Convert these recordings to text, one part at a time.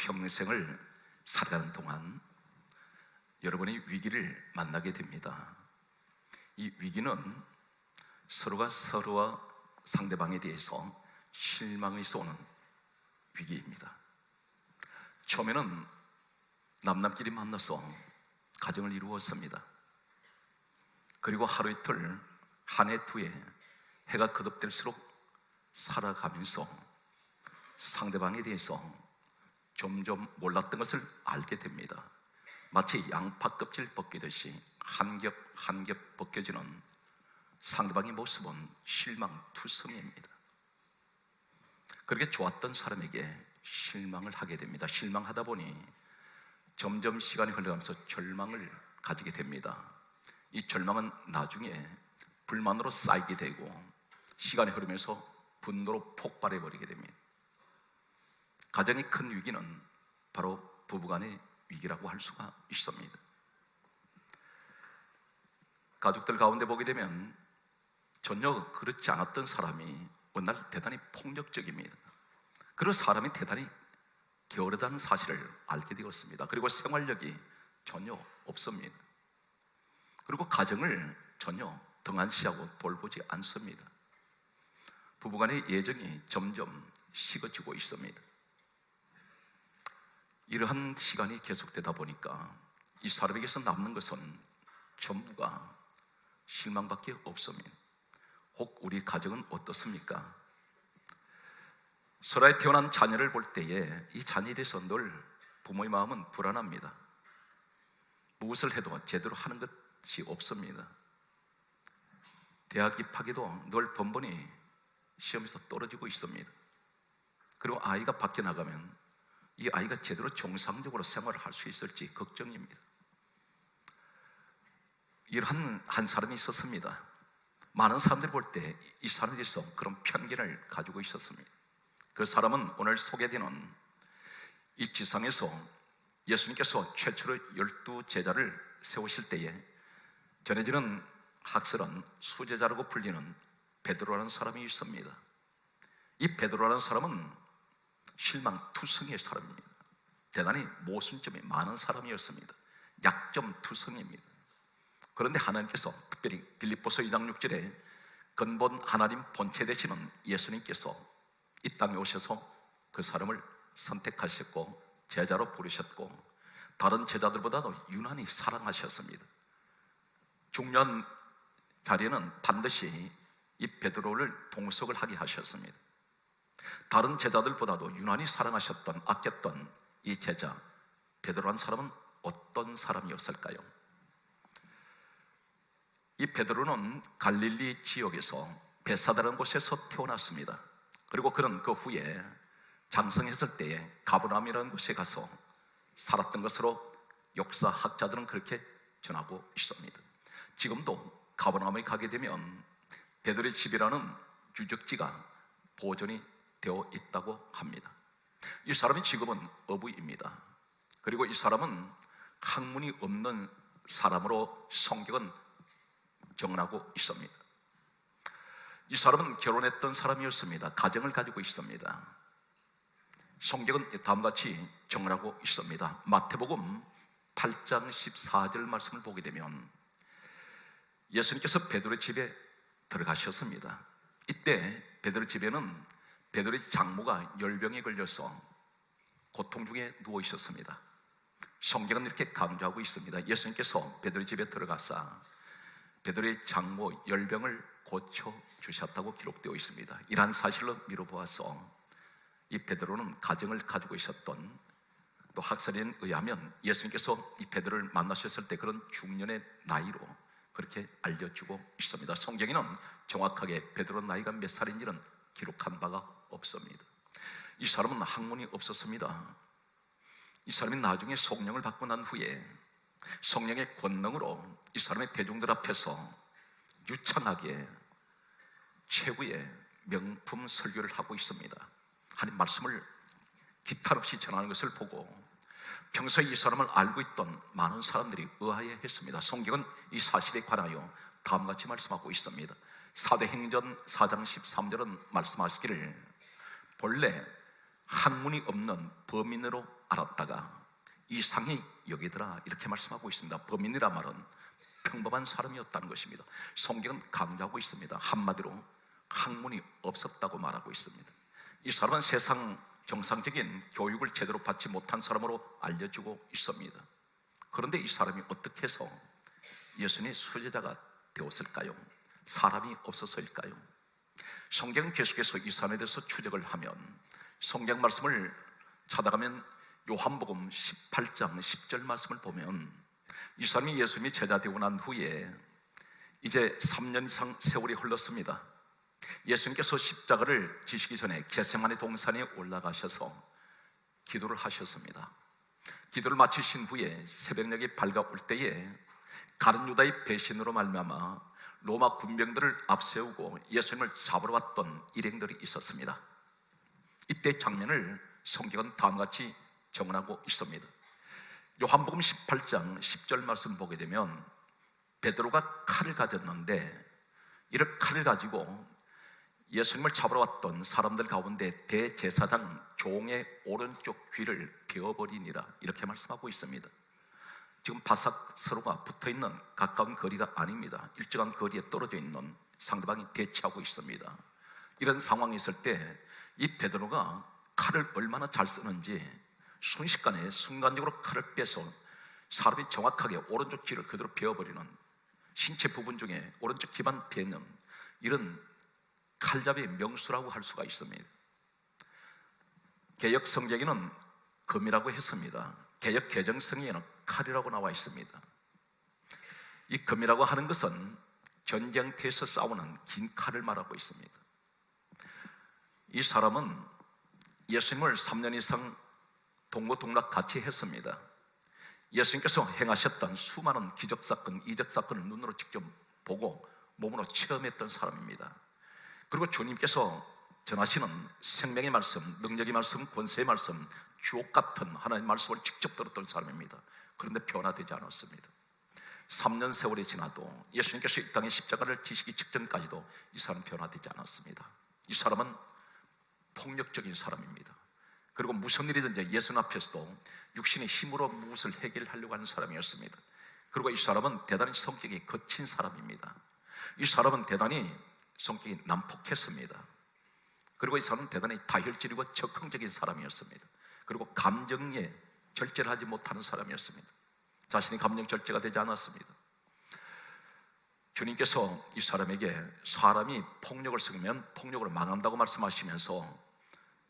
평생을 살아가는 동안 여러분이 위기를 만나게 됩니다. 이 위기는 서로가 서로와 상대방에 대해서 실망이 쏘는 위기입니다. 처음에는 남남끼리 만나서 가정을 이루었습니다. 그리고 하루 이틀, 한 해, 두 해, 해가 거듭될수록 살아가면서 상대방에 대해서 점점 몰랐던 것을 알게 됩니다. 마치 양파 껍질 벗기듯이 한 겹 한 겹 벗겨지는 상대방의 모습은 실망 투성입니다. 그렇게 좋았던 사람에게 실망을 하게 됩니다. 실망하다 보니 점점 시간이 흘러가면서 절망을 가지게 됩니다. 이 절망은 나중에 불만으로 쌓이게 되고 시간이 흐르면서 분노로 폭발해 버리게 됩니다. 가장이 큰 위기는 바로 부부간의 위기라고 할 수가 있습니다. 가족들 가운데 보게 되면 전혀 그렇지 않았던 사람이 어느 날 대단히 폭력적입니다. 그런 사람이 대단히 게으르다는 사실을 알게 되었습니다. 그리고 생활력이 전혀 없습니다. 그리고 가정을 전혀 등한시하고 돌보지 않습니다. 부부간의 예정이 점점 식어지고 있습니다. 이러한 시간이 계속되다 보니까 이 사람에게서 남는 것은 전부가 실망밖에 없습니다. 혹 우리 가정은 어떻습니까? 소라에 태어난 자녀를 볼 때에 이 자녀에 대해서 늘 부모의 마음은 불안합니다. 무엇을 해도 제대로 하는 것이 없습니다. 대학 입학에도 늘 번번이 시험에서 떨어지고 있습니다. 그리고 아이가 밖에 나가면 이 아이가 제대로 정상적으로 생활을 할 수 있을지 걱정입니다. 이러한 한 사람이 있었습니다. 많은 사람들이 볼 때 이 사람에 대해서 그런 편견을 가지고 있었습니다. 그 사람은 오늘 소개되는 이 지상에서 예수님께서 최초로 열두 제자를 세우실 때에 전해지는 학설은 수제자라고 불리는 베드로라는 사람이 있습니다. 이 베드로라는 사람은 실망투성이의 사람입니다. 대단히 모순점이 많은 사람이었습니다. 약점투성입니다. 그런데 하나님께서 특별히 빌립보서 2장 6절에 근본 하나님 본체 되시는 예수님께서 이 땅에 오셔서 그 사람을 선택하셨고 제자로 부르셨고 다른 제자들보다도 유난히 사랑하셨습니다. 중요한 자리에는 반드시 이 베드로를 동석을 하게 하셨습니다. 다른 제자들보다도 유난히 사랑하셨던 아꼈던 이 제자 베드로란 사람은 어떤 사람이었을까요? 이 베드로는 갈릴리 지역에서 베사다라는 곳에서 태어났습니다. 그리고 그는 그 후에 장성했을 때에 가브람이라는 곳에 가서 살았던 것으로 역사학자들은 그렇게 전하고 있습니다. 지금도 가브람에 가게 되면 베드로의 집이라는 유적지가 보존이 되어 있다고 합니다. 이 사람이 지금은 어부입니다. 그리고 이 사람은 학문이 없는 사람으로 성격은 정하고 있습니다. 이 사람은 결혼했던 사람이었습니다. 가정을 가지고 있습니다. 성경은 다음같이 정하고 있습니다. 마태복음 8장 14절 말씀을 보게 되면 예수님께서 베드로 집에 들어가셨습니다. 이때 베드로 집에는 베드로의 장모가 열병에 걸려서 고통 중에 누워 있었습니다. 성경은 이렇게 강조하고 있습니다. 예수님께서 베드로 집에 들어가사 베드로의 장모 열병을 고쳐 주셨다고 기록되어 있습니다. 이러한 사실로 미뤄보아서 이 베드로는 가정을 가지고 있었던 또 학설에 의하면 예수님께서 이 베드로를 만나셨을 때 그런 중년의 나이로 그렇게 알려주고 있습니다. 성경에는 정확하게 베드로 나이가 몇 살인지는 기록한 바가 없습니다. 이 사람은 학문이 없었습니다. 이 사람이 나중에 성령을 받고 난 후에 성령의 권능으로 이 사람의 대중들 앞에서 유창하게 최고의 명품 설교를 하고 있습니다. 하나님 말씀을 기탄 없이 전하는 것을 보고 평소에 이 사람을 알고 있던 많은 사람들이 의아해 했습니다. 성경은 이 사실에 관하여 다음같이 말씀하고 있습니다. 사대행전 4장 13절은 말씀하시기를 본래 학문이 없는 범인으로 알았다가 이상히 여기더라 이렇게 말씀하고 있습니다. 범인이라 말은 평범한 사람이었다는 것입니다. 성경은 강조하고 있습니다. 한마디로 학문이 없었다고 말하고 있습니다. 이 사람은 세상 정상적인 교육을 제대로 받지 못한 사람으로 알려지고 있습니다. 그런데 이 사람이 어떻게 해서 예수님의 수제자가 되었을까요? 사람이 없어서일까요? 성경 계속해서 이 사람에 대해서 추적을 하면 성경 말씀을 찾아가면 요한복음 18장 10절 말씀을 보면 이 사람이 예수님이 제자 되고 난 후에 이제 3년 이상 세월이 흘렀습니다. 예수님께서 십자가를 지시기 전에 게세마네 동산에 올라가셔서 기도를 하셨습니다. 기도를 마치신 후에 새벽녘이 밝아올 때에 가른 유다의 배신으로 말미암아 로마 군병들을 앞세우고 예수님을 잡으러 왔던 일행들이 있었습니다. 이때 장면을 성경은 다음같이 정언하고 있습니다. 요한복음 18장 10절 말씀 보게 되면 베드로가 칼을 가졌는데 이를 칼을 가지고 예수님을 잡으러 왔던 사람들 가운데 대제사장 종의 오른쪽 귀를 베어버리니라 이렇게 말씀하고 있습니다. 지금 바삭 서로가 붙어 있는 가까운 거리가 아닙니다. 일정한 거리에 떨어져 있는 상대방이 대치하고 있습니다. 이런 상황이 있을 때 이 베드로가 칼을 얼마나 잘 쓰는지 순식간에 순간적으로 칼을 빼서 사람이 정확하게 오른쪽 귀를 그대로 베어버리는 신체 부분 중에 오른쪽 귀만 베는 이런 칼잡이 명수라고 할 수가 있습니다. 개혁 성경에는 금이라고 했습니다. 개혁 개정성에는 칼이라고 나와 있습니다. 이 금이라고 하는 것은 전쟁터에서 싸우는 긴 칼을 말하고 있습니다. 이 사람은 예수님을 3년 이상 동고동락 같이 했습니다. 예수님께서 행하셨던 수많은 기적 사건, 이적 사건을 눈으로 직접 보고 몸으로 체험했던 사람입니다. 그리고 주님께서 전하시는 생명의 말씀, 능력의 말씀, 권세의 말씀, 주옥 같은 하나님의 말씀을 직접 들었던 사람입니다. 그런데 변화되지 않았습니다. 3년 세월이 지나도 예수님께서 이 땅에 십자가를 지시기 직전까지도 이 사람 변화되지 않았습니다. 이 사람은 폭력적인 사람입니다. 그리고 무슨 일이든지 예수 앞에서도 육신의 힘으로 무엇을 해결하려고 하는 사람이었습니다. 그리고 이 사람은 대단히 성격이 거친 사람입니다. 이 사람은 대단히 성격이 난폭했습니다. 그리고 이 사람은 대단히 다혈질이고 적극적인 사람이었습니다. 그리고 감정에 절제를 하지 못하는 사람이었습니다. 자신이 감정 절제가 되지 않았습니다. 주님께서 이 사람에게 사람이 폭력을 쓰면 폭력으로 망한다고 말씀하시면서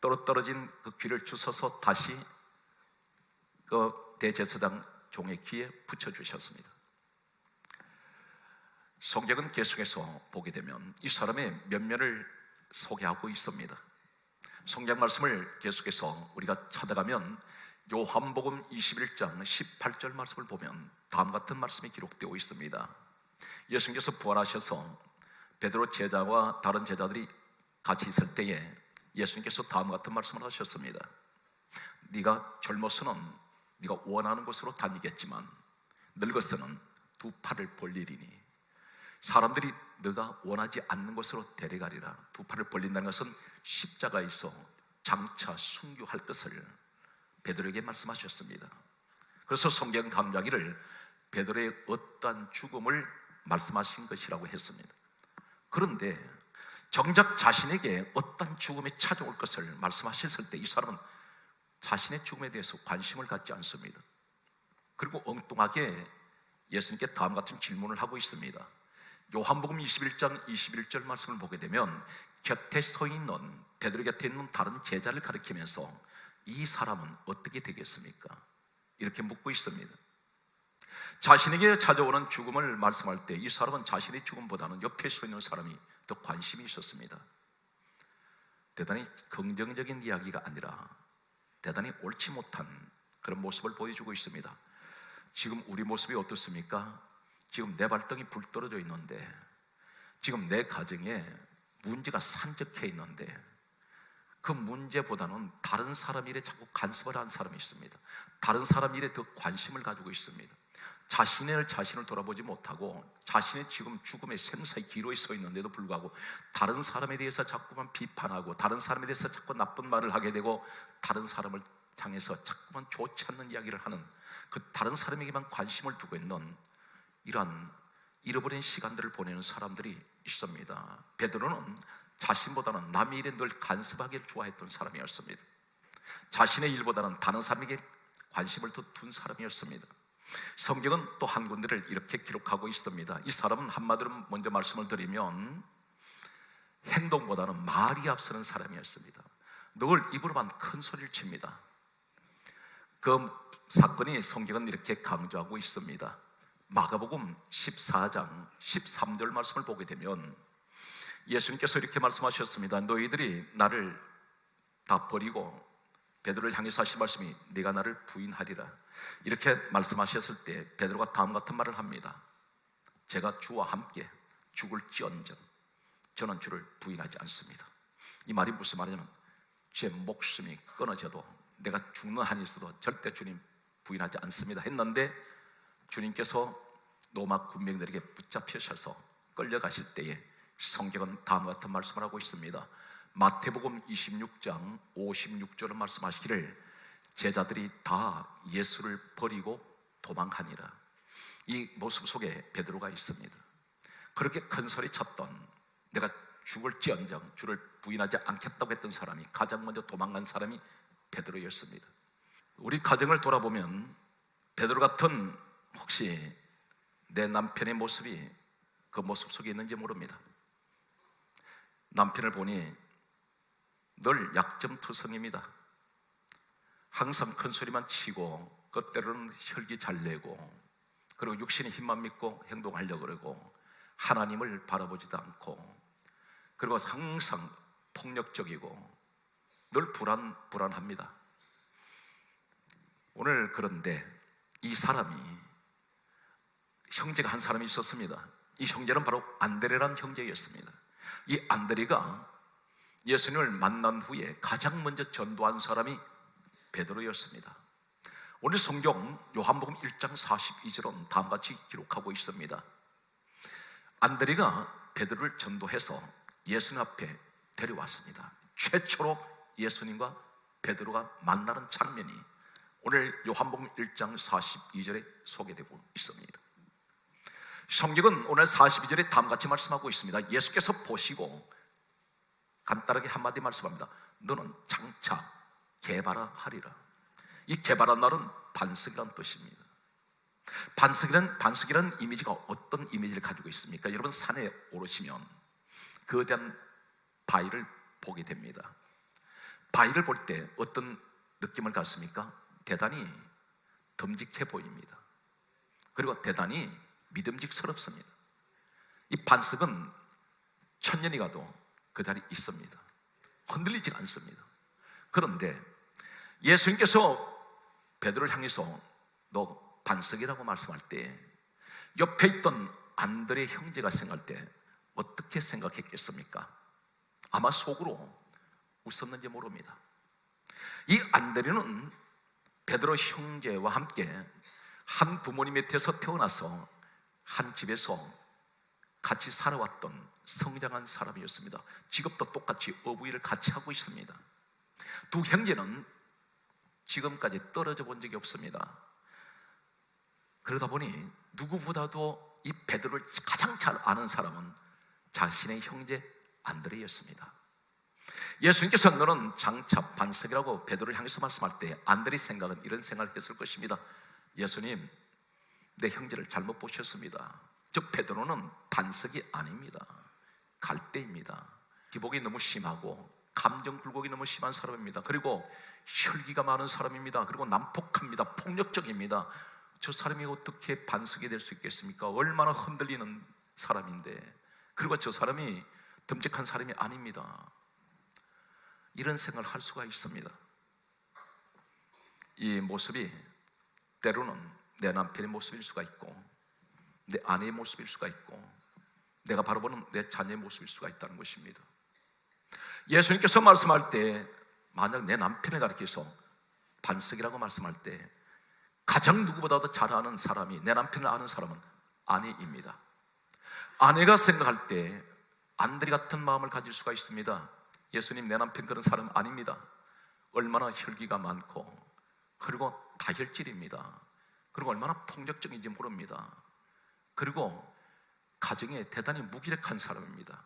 떨어뜨려진 그 귀를 주셔서 다시 그 대제사장 종의 귀에 붙여주셨습니다. 성경은 계속해서 보게 되면 이 사람의 면면을 소개하고 있습니다. 성경 말씀을 계속해서 우리가 찾아가면 요한복음 21장 18절 말씀을 보면 다음 같은 말씀이 기록되어 있습니다. 예수님께서 부활하셔서 베드로 제자와 다른 제자들이 같이 있을 때에 예수님께서 다음 같은 말씀을 하셨습니다. 네가 젊어서는 네가 원하는 곳으로 다니겠지만 늙어서는 두 팔을 벌리리니 사람들이 너가 원하지 않는 곳으로 데려가리라. 두 팔을 벌린다는 것은 십자가에서 장차 순교할 것을 베드로에게 말씀하셨습니다. 그래서 성경 강좌기를 베드로의 어떠한 죽음을 말씀하신 것이라고 했습니다. 그런데 정작 자신에게 어떤 죽음이 찾아올 것을 말씀하셨을 때 이 사람은 자신의 죽음에 대해서 관심을 갖지 않습니다. 그리고 엉뚱하게 예수님께 다음 같은 질문을 하고 있습니다. 요한복음 21장 21절 말씀을 보게 되면 곁에 서 있는 베드로 곁에 있는 다른 제자를 가리키면서 이 사람은 어떻게 되겠습니까? 이렇게 묻고 있습니다. 자신에게 찾아오는 죽음을 말씀할 때 이 사람은 자신의 죽음보다는 옆에 서 있는 사람이 더 관심이 있었습니다. 대단히 긍정적인 이야기가 아니라 대단히 옳지 못한 그런 모습을 보여주고 있습니다. 지금 우리 모습이 어떻습니까? 지금 내 발등이 불 떨어져 있는데 지금 내 가정에 문제가 산적해 있는데 그 문제보다는 다른 사람 일에 자꾸 간섭을 하는 사람이 있습니다. 다른 사람 일에 더 관심을 가지고 있습니다. 자신의 자신을 돌아보지 못하고 자신의 지금 죽음의 생사의 기로에 서 있는데도 불구하고 다른 사람에 대해서 자꾸만 비판하고 다른 사람에 대해서 자꾸 나쁜 말을 하게 되고 다른 사람을 향해서 자꾸만 좋지 않는 이야기를 하는 그 다른 사람에게만 관심을 두고 있는 이러한 잃어버린 시간들을 보내는 사람들이 있습니다. 베드로는 자신보다는 남의 일에 늘 간섭하기를 좋아했던 사람이었습니다. 자신의 일보다는 다른 사람에게 관심을 더 둔 사람이었습니다. 성경은 또 한 군데를 이렇게 기록하고 있습니다. 이 사람은 한마디로 먼저 말씀을 드리면 행동보다는 말이 앞서는 사람이었습니다. 늘 입으로만 큰 소리를 칩니다. 그 사건이 성경은 이렇게 강조하고 있습니다. 마가복음 14장 13절 말씀을 보게 되면 예수님께서 이렇게 말씀하셨습니다. 너희들이 나를 다 버리고 베드로를 향해서 하신 말씀이 네가 나를 부인하리라. 이렇게 말씀하셨을 때 베드로가 다음 같은 말을 합니다. 제가 주와 함께 죽을지언정 저는 주를 부인하지 않습니다. 이 말이 무슨 말이냐면 제 목숨이 끊어져도 내가 죽는 한이 있어도 절대 주님 부인하지 않습니다 했는데 주님께서 로마 군병들에게 붙잡히셔서 끌려가실 때에 성경은 다음 같은 말씀을 하고 있습니다. 마태복음 26장 56절은 말씀하시기를 제자들이 다 예수를 버리고 도망하니라. 이 모습 속에 베드로가 있습니다. 그렇게 큰 소리 쳤던 내가 죽을지언정 주를 부인하지 않겠다고 했던 사람이 가장 먼저 도망간 사람이 베드로였습니다. 우리 가정을 돌아보면 베드로 같은 혹시 내 남편의 모습이 그 모습 속에 있는지 모릅니다. 남편을 보니 늘 약점투성입니다. 항상 큰 소리만 치고 그 때로는 혈기 잘 내고 그리고 육신의 힘만 믿고 행동하려고 그러고 하나님을 바라보지도 않고 그리고 항상 폭력적이고 늘 불안 불안합니다. 오늘 그런데 이 사람이 형제가 한 사람이 있었습니다. 이 형제는 바로 안드레란 형제였습니다. 이 안드레가 예수님을 만난 후에 가장 먼저 전도한 사람이 베드로였습니다. 오늘 성경 요한복음 1장 42절은 다음같이 기록하고 있습니다. 안드레가 베드로를 전도해서 예수님 앞에 데려왔습니다. 최초로 예수님과 베드로가 만나는 장면이 오늘 요한복음 1장 42절에 소개되고 있습니다. 성경은 오늘 42절에 다음같이 말씀하고 있습니다. 예수께서 보시고 간단하게 한마디 말씀합니다. 너는 장차 개발하리라. 이 개발한 날은 반석이란 뜻입니다. 반석이란 반석이란 이미지가 어떤 이미지를 가지고 있습니까? 여러분 산에 오르시면 거대한 바위를 보게 됩니다. 바위를 볼 때 어떤 느낌을 갖습니까? 대단히 듬직해 보입니다. 그리고 대단히 믿음직스럽습니다. 이 반석은 천년이 가도 그 자리 있습니다. 흔들리지 않습니다. 그런데 예수님께서 베드로를 향해서 너 반석이라고 말씀할 때 옆에 있던 안드레 형제가 생각할 때 어떻게 생각했겠습니까? 아마 속으로 웃었는지 모릅니다. 이 안드레는 베드로 형제와 함께 한 부모님 밑에서 태어나서 한 집에서 같이 살아왔던 성장한 사람이었습니다. 직업도 똑같이 어부일을 같이 하고 있습니다. 두 형제는 지금까지 떨어져 본 적이 없습니다. 그러다 보니 누구보다도 이 베드로를 가장 잘 아는 사람은 자신의 형제 안드레였습니다. 예수님께서 너는 장차 반석이라고 베드로를 향해서 말씀할 때 안드레 생각은 이런 생각을 했을 것입니다. 예수님, 내 형제를 잘못 보셨습니다. 저 베드로는 반석이 아닙니다. 갈대입니다. 기복이 너무 심하고 감정 굴곡이 너무 심한 사람입니다. 그리고 혈기가 많은 사람입니다. 그리고 난폭합니다. 폭력적입니다. 저 사람이 어떻게 반석이 될 수 있겠습니까? 얼마나 흔들리는 사람인데. 그리고 저 사람이 듬직한 사람이 아닙니다. 이런 생각을 할 수가 있습니다. 이 모습이 때로는 내 남편의 모습일 수가 있고, 내 아내의 모습일 수가 있고, 내가 바라보는 내 자녀의 모습일 수가 있다는 것입니다. 예수님께서 말씀할 때 만약 내 남편을 가리켜서 반석이라고 말씀할 때 가장 누구보다도 잘 아는 사람이 내 남편을 아는 사람은 아내입니다. 아내가 생각할 때 안드리 같은 마음을 가질 수가 있습니다. 예수님 내 남편 그런 사람 아닙니다. 얼마나 혈기가 많고 그리고 다혈질입니다. 그리고 얼마나 폭력적인지 모릅니다. 그리고 가정에 대단히 무기력한 사람입니다.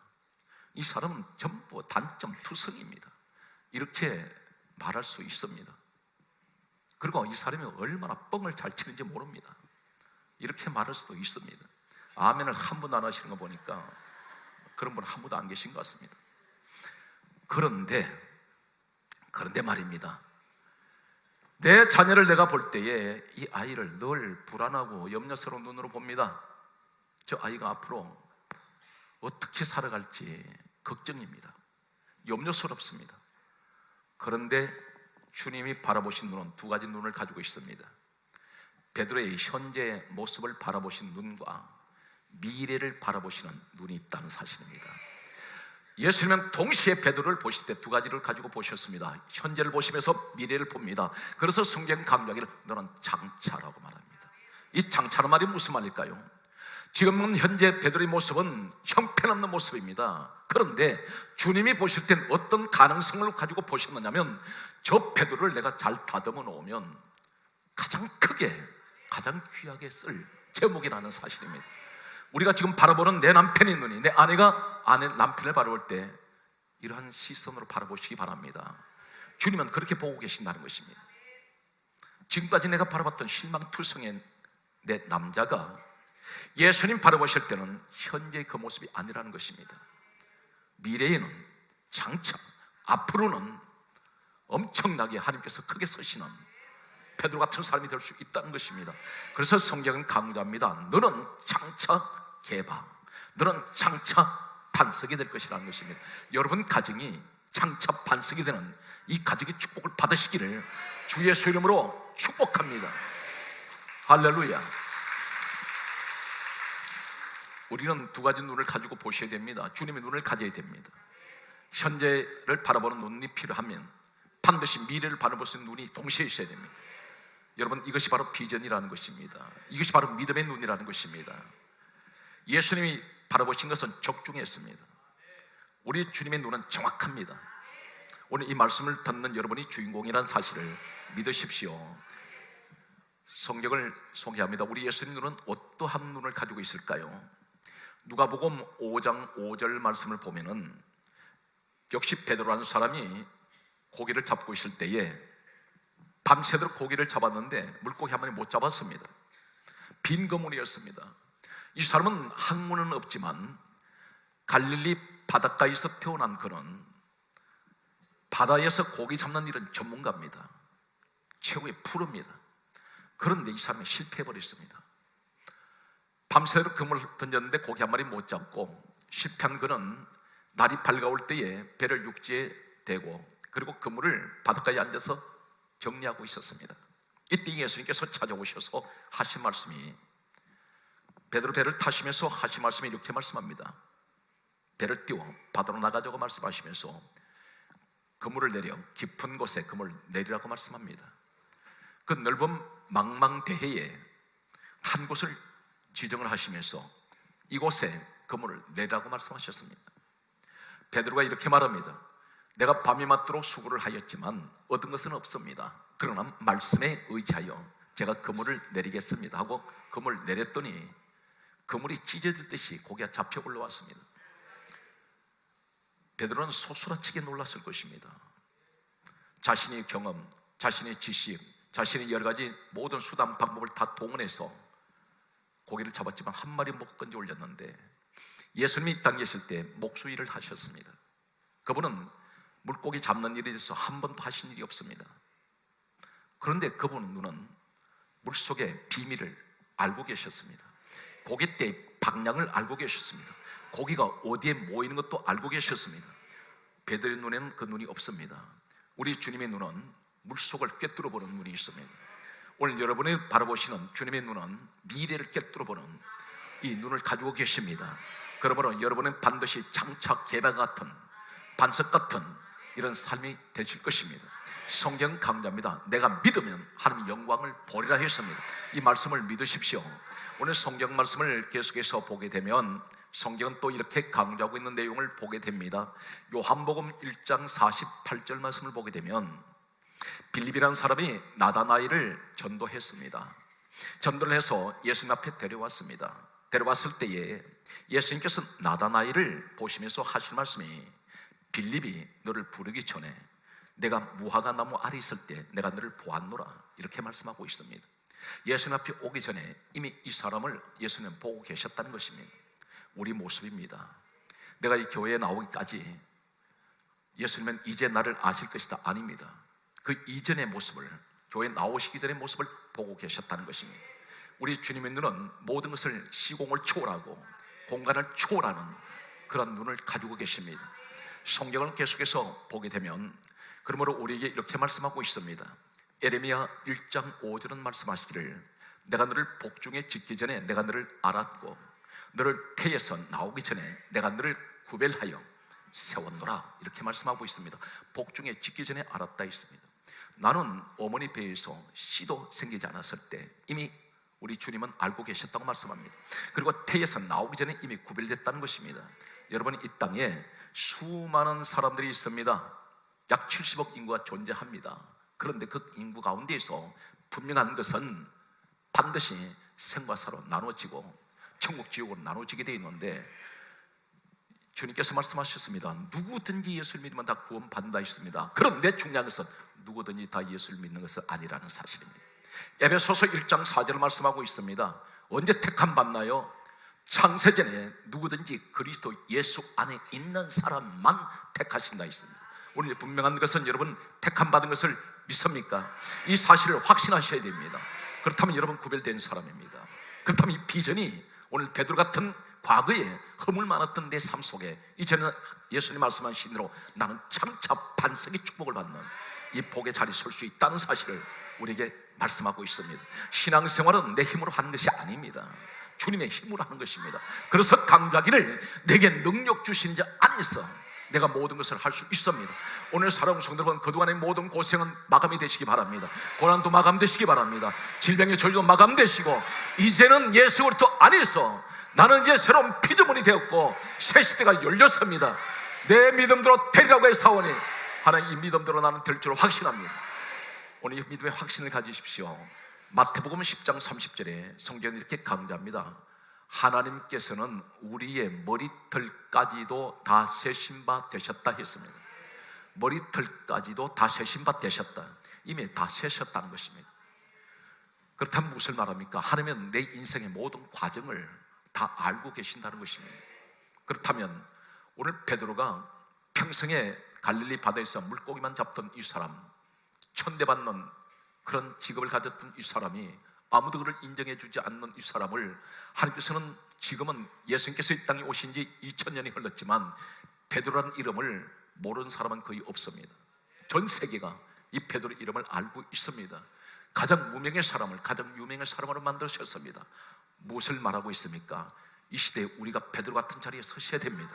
이 사람은 전부 단점 투성입니다. 이렇게 말할 수 있습니다. 그리고 이 사람이 얼마나 뻥을 잘 치는지 모릅니다. 이렇게 말할 수도 있습니다. 아멘을 한 분도 안 하시는 거 보니까 그런 분 한 분도 안 계신 것 같습니다. 그런데, 그런데 말입니다. 내 자녀를 내가 볼 때에 이 아이를 늘 불안하고 염려스러운 눈으로 봅니다. 저 아이가 앞으로 어떻게 살아갈지 걱정입니다. 염려스럽습니다. 그런데 주님이 바라보신 눈은 두 가지 눈을 가지고 있습니다. 베드로의 현재 모습을 바라보신 눈과 미래를 바라보시는 눈이 있다는 사실입니다. 예수님은 동시에 베드로를 보실 때 두 가지를 가지고 보셨습니다. 현재를 보시면서 미래를 봅니다. 그래서 성경 감독하기를 너는 장차라고 말합니다. 이 장차는 말이 무슨 말일까요? 지금은 현재 베드로의 모습은 형편없는 모습입니다. 그런데 주님이 보실 땐 어떤 가능성을 가지고 보셨느냐면 저 베드로를 내가 잘 다듬어 놓으면 가장 크게 가장 귀하게 쓸 제목이라는 사실입니다. 우리가 지금 바라보는 내 남편의 눈이 내 아내가 아내 남편을 바라볼 때 이러한 시선으로 바라보시기 바랍니다. 주님은 그렇게 보고 계신다는 것입니다. 지금까지 내가 바라봤던 실망투성의 내 남자가 예수님 바라보실 때는 현재 그 모습이 아니라는 것입니다. 미래에는 장차 앞으로는 엄청나게 하나님께서 크게 서시는 베드로 같은 사람이 될 수 있다는 것입니다. 그래서 성경은 강조합니다. 너는 장차 개방, 너는 장차 반석이 될 것이라는 것입니다. 여러분 가정이 장차 반석이 되는 이 가족의 축복을 받으시기를 주 예수 이름으로 축복합니다. 할렐루야. 우리는 두 가지 눈을 가지고 보셔야 됩니다. 주님의 눈을 가져야 됩니다. 현재를 바라보는 눈이 필요하면 반드시 미래를 바라볼 수 있는 눈이 동시에 있어야 됩니다. 여러분 이것이 바로 비전이라는 것입니다. 이것이 바로 믿음의 눈이라는 것입니다. 예수님이 바라보신 것은 적중했습니다. 우리 주님의 눈은 정확합니다. 오늘 이 말씀을 듣는 여러분이 주인공이라는 사실을 믿으십시오. 성경을 소개합니다. 우리 예수님 눈은 어떠한 눈을 가지고 있을까요? 누가복음 5장 5절 말씀을 보면은 역시 베드로라는 사람이 고기를 잡고 있을 때에 밤새도록 고기를 잡았는데 물고기 한 마리 못 잡았습니다. 빈 그물이었습니다. 이 사람은 학문은 없지만 갈릴리 바닷가에서 태어난 그런 바다에서 고기 잡는 일은 전문가입니다. 최고의 프로입니다. 그런데 이 사람이 실패해버렸습니다. 밤새도록 그물을 던졌는데 고기 한 마리 못 잡고 실패한 그는 날이 밝아올 때에 배를 육지에 대고 그리고 그물을 바닷가에 앉아서 정리하고 있었습니다. 이때 예수님께서 찾아오셔서 하신 말씀이 베드로 배를 타시면서 하신 말씀이 이렇게 말씀합니다. 배를 띄워 바다로 나가자고 말씀하시면서 그물을 내려 깊은 곳에 그물 내리라고 말씀합니다. 그 넓은 망망대해에 한 곳을 지정을 하시면서 이곳에 그물을 내라고 말씀하셨습니다. 베드로가 이렇게 말합니다. 내가 밤이 맞도록 수고를 하였지만 얻은 것은 없습니다. 그러나 말씀에 의지하여 제가 그물을 내리겠습니다 하고 그물 내렸더니 그물이 찢어질 듯이 고기가 잡혀 올라왔습니다. 베드로는 소스라치게 놀랐을 것입니다. 자신의 경험, 자신의 지식, 자신의 여러 가지 모든 수단 방법을 다 동원해서 고기를 잡았지만 한 마리 못 건져 올렸는데 예수님이 이 땅에 계실 때 목수일을 하셨습니다. 그분은 물고기 잡는 일에 대해서 한 번도 하신 일이 없습니다. 그런데 그분 눈은 물속의 비밀을 알고 계셨습니다. 때 방향을 알고 계셨습니다. 고기가 어디에 모이는 것도 알고 계셨습니다. 베드로의 눈에는 그 눈이 없습니다. 우리 주님의 눈은 물속을 꿰뚫어 보는 눈이 있습니다. 오늘 여러분이 바라보시는 주님의 눈은 미래를 꿰뚫어 보는 이 눈을 가지고 계십니다. 그러므로 여러분은 반드시 장차 개발 같은 반석 같은 이런 삶이 되실 것입니다. 성경 강자입니다. 내가 믿으면 하나님 영광을 보리라 했습니다. 이 말씀을 믿으십시오. 오늘 성경 말씀을 계속해서 보게 되면 성경은 또 이렇게 강조하고 있는 내용을 보게 됩니다. 요한복음 1장 48절 말씀을 보게 되면 빌립이라는 사람이 나다나이를 전도했습니다. 전도를 해서 예수님 앞에 데려왔습니다. 데려왔을 때에 예수님께서 나다나이를 보시면서 하실 말씀이 빌립이 너를 부르기 전에 내가 무화과 나무 아래 있을 때 내가 너를 보았노라 이렇게 말씀하고 있습니다. 예수님 앞에 오기 전에 이미 이 사람을 예수님 보고 계셨다는 것입니다. 우리 모습입니다. 내가 이 교회에 나오기까지 예수님은 이제 나를 아실 것이다 아닙니다. 그 이전의 모습을 교회 나오시기 전의 모습을 보고 계셨다는 것입니다. 우리 주님의 눈은 모든 것을 시공을 초월하고 공간을 초월하는 그런 눈을 가지고 계십니다. 성경을 계속해서 보게 되면 그러므로 우리에게 이렇게 말씀하고 있습니다. 에레미야 1장 5절은 말씀하시기를 내가 너를 복중에 짓기 전에 내가 너를 알았고 너를 태에서 나오기 전에 내가 너를 구별하여 세웠노라 이렇게 말씀하고 있습니다. 복중에 짓기 전에 알았다 있습니다. 나는 어머니 배에서 씨도 생기지 않았을 때 이미 우리 주님은 알고 계셨다고 말씀합니다. 그리고 태에서 나오기 전에 이미 구별됐다는 것입니다. 여러분 이 땅에 수많은 사람들이 있습니다. 약 70억 인구가 존재합니다. 그런데 그 인구 가운데에서 분명한 것은 반드시 생과 사로 나눠지고 천국 지옥으로 나눠지게 되어 있는데 주님께서 말씀하셨습니다. 누구든지 예수를 믿으면 다 구원받는다 했습니다. 그런데 중요한 것은 누구든지 다 예수를 믿는 것은 아니라는 사실입니다. 에베소서 1장 4절 말씀하고 있습니다. 언제 택함 받나요? 창세전에 누구든지 그리스도 예수 안에 있는 사람만 택하신다 했습니다. 오늘 분명한 것은 여러분 택함 받은 것을 믿습니까? 이 사실을 확신하셔야 됩니다. 그렇다면 여러분 구별된 사람입니다. 그렇다면 이 비전이 오늘 베드로 같은 과거에 허물 많았던 내 삶 속에 이제는 예수님 말씀하신 대로 나는 참차 반석의 축복을 받는 이 복의 자리에 설 수 있다는 사실을 우리에게 말씀하고 있습니다. 신앙생활은 내 힘으로 하는 것이 아닙니다. 주님의 힘으로 하는 것입니다. 그래서 강자기를 내게 능력 주신 자 안에서 내가 모든 것을 할 수 있습니다. 오늘 사랑하는 여러분, 그동안의 모든 고생은 마감이 되시기 바랍니다. 고난도 마감되시기 바랍니다. 질병의 저주도 마감되시고, 이제는 예수 그리스도 안에서 나는 이제 새로운 피조물이 되었고, 새 시대가 열렸습니다. 내 믿음대로 되리라고 했사오니, 하나님 이 믿음대로 나는 될 줄 확신합니다. 오늘 이 믿음의 확신을 가지십시오. 마태복음 10장 30절에 성경이 이렇게 강조합니다. 하나님께서는 우리의 머리털까지도 다 세신 바 되셨다 했습니다. 머리털까지도 다 세신 바 되셨다. 이미 다 세셨다는 것입니다. 그렇다면 무엇을 말합니까? 하나님은 내 인생의 모든 과정을 다 알고 계신다는 것입니다. 그렇다면 오늘 베드로가 평생에 갈릴리 바다에서 물고기만 잡던 이 사람, 천대받는 그런 직업을 가졌던 이 사람이 아무도 그를 인정해 주지 않는 이 사람을 하나님께서는 지금은 예수님께서 이 땅에 오신 지 2000년이 흘렀지만 베드로라는 이름을 모르는 사람은 거의 없습니다. 전 세계가 이 베드로 이름을 알고 있습니다. 가장 무명의 사람을 가장 유명한 사람으로 만드셨습니다. 무엇을 말하고 있습니까? 이 시대에 우리가 베드로 같은 자리에 서셔야 됩니다.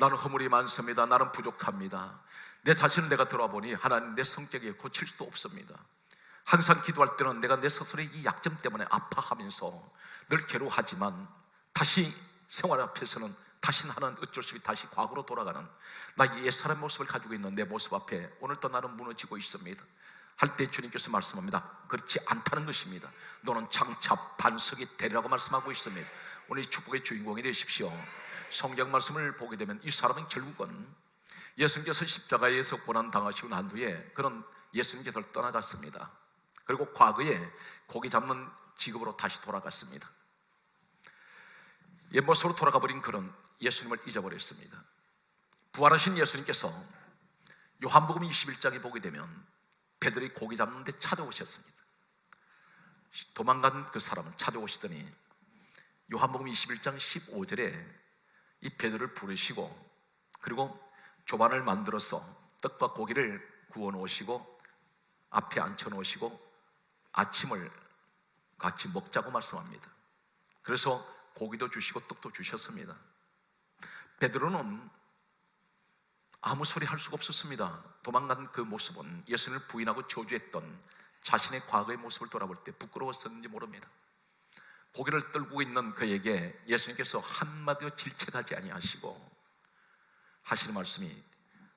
나는 허물이 많습니다. 나는 부족합니다. 내 자신을 내가 돌아보니 하나님 내 성격에 고칠 수도 없습니다. 항상 기도할 때는 내가 내 스스로의 이 약점 때문에 아파하면서 늘 괴로워하지만 다시 생활 앞에서는 다시는 하는 어쩔 수 없이 다시 과거로 돌아가는 나의 옛사람 모습을 가지고 있는 내 모습 앞에 오늘도 나는 무너지고 있습니다. 할 때 주님께서 말씀합니다. 그렇지 않다는 것입니다. 너는 장차 반석이 되리라고 말씀하고 있습니다. 오늘 축복의 주인공이 되십시오. 성경 말씀을 보게 되면 이 사람은 결국은 예수님께서 십자가에서 고난 당하시고 난 후에 그런 예수님께서 떠나갔습니다. 그리고 과거에 고기 잡는 직업으로 다시 돌아갔습니다. 옛 모습으로 돌아가 버린 그런 예수님을 잊어버렸습니다. 부활하신 예수님께서 요한복음 21장에 보게 되면 베드로이 고기 잡는 데 찾아오셨습니다. 도망간 그 사람을 찾아오시더니 요한복음 21장 15절에 이 베드로를 부르시고 그리고 조반을 만들어서 떡과 고기를 구워 놓으시고 앞에 앉혀 놓으시고 아침을 같이 먹자고 말씀합니다. 그래서 고기도 주시고 떡도 주셨습니다. 베드로는 아무 소리 할 수가 없었습니다. 도망간 그 모습은 예수님을 부인하고 저주했던 자신의 과거의 모습을 돌아볼 때 부끄러웠었는지 모릅니다. 고개를 떨고 있는 그에게 예수님께서 한마디도 질책하지 아니하시고 하시는 말씀이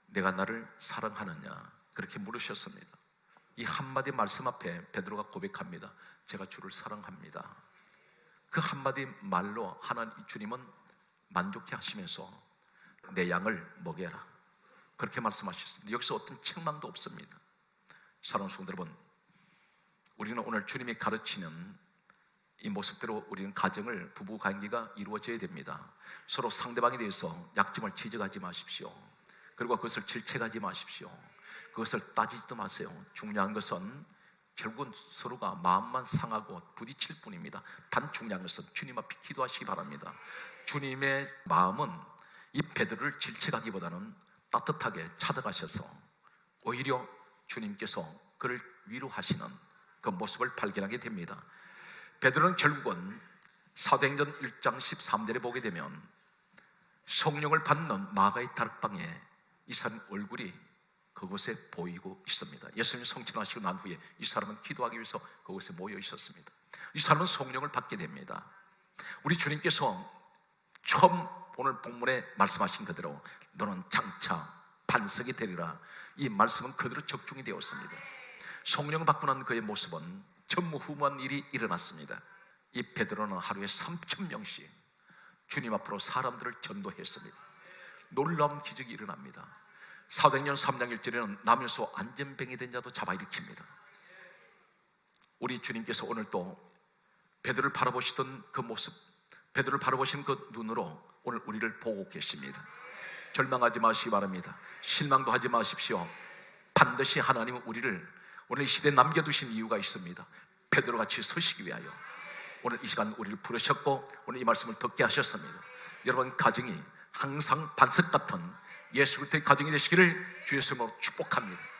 내가 나를 사랑하느냐 그렇게 물으셨습니다. 이 한마디 말씀 앞에 베드로가 고백합니다. 제가 주를 사랑합니다. 그 한마디 말로 하나님 주님은 만족해 하시면서 내 양을 먹여라. 그렇게 말씀하셨습니다. 여기서 어떤 책망도 없습니다. 사랑하는 성도 여러분, 우리는 오늘 주님이 가르치는 이 모습대로 우리는 가정을 부부 관계가 이루어져야 됩니다. 서로 상대방에 대해서 약점을 지적하지 마십시오. 그리고 그것을 질책하지 마십시오. 그것을 따지지도 마세요. 중요한 것은 결국은 서로가 마음만 상하고 부딪힐 뿐입니다. 단 중요한 것은 주님 앞에 기도하시기 바랍니다. 주님의 마음은 이 베드로를 질책하기보다는 따뜻하게 찾아가셔서 오히려 주님께서 그를 위로하시는 그 모습을 발견하게 됩니다. 베드로는 결국은 사도행전 1장 13절에 보게 되면 성령을 받는 마가의 다락방에 이 사람 얼굴이 그곳에 보이고 있습니다. 예수님이 성천하시고 난 후에 이 사람은 기도하기 위해서 그곳에 모여 있었습니다. 이 사람은 성령을 받게 됩니다. 우리 주님께서 처음 오늘 본문에 말씀하신 그대로 너는 장차 반석이 되리라 이 말씀은 그대로 적중이 되었습니다. 성령을 받고 난 그의 모습은 전무후무한 일이 일어났습니다. 이 베드로는 하루에 3천 명씩 주님 앞으로 사람들을 전도했습니다. 놀라운 기적이 일어납니다. 사도행전 3장 1절에는 남에서 안전병이 된 자도 잡아 일으킵니다. 우리 주님께서 오늘 또 베드로를 바라보시던 그 모습, 베드로를 바라보신 그 눈으로 오늘 우리를 보고 계십니다. 절망하지 마시기 바랍니다. 실망도 하지 마십시오. 반드시 하나님은 우리를 오늘 이 시대에 남겨두신 이유가 있습니다. 베드로 같이 서시기 위하여 오늘 이 시간 우리를 부르셨고 오늘 이 말씀을 듣게 하셨습니다. 여러분 가정이 항상 반석 같은 예수 그리스도의 가정이 되시기를 주의 이름으로 축복합니다.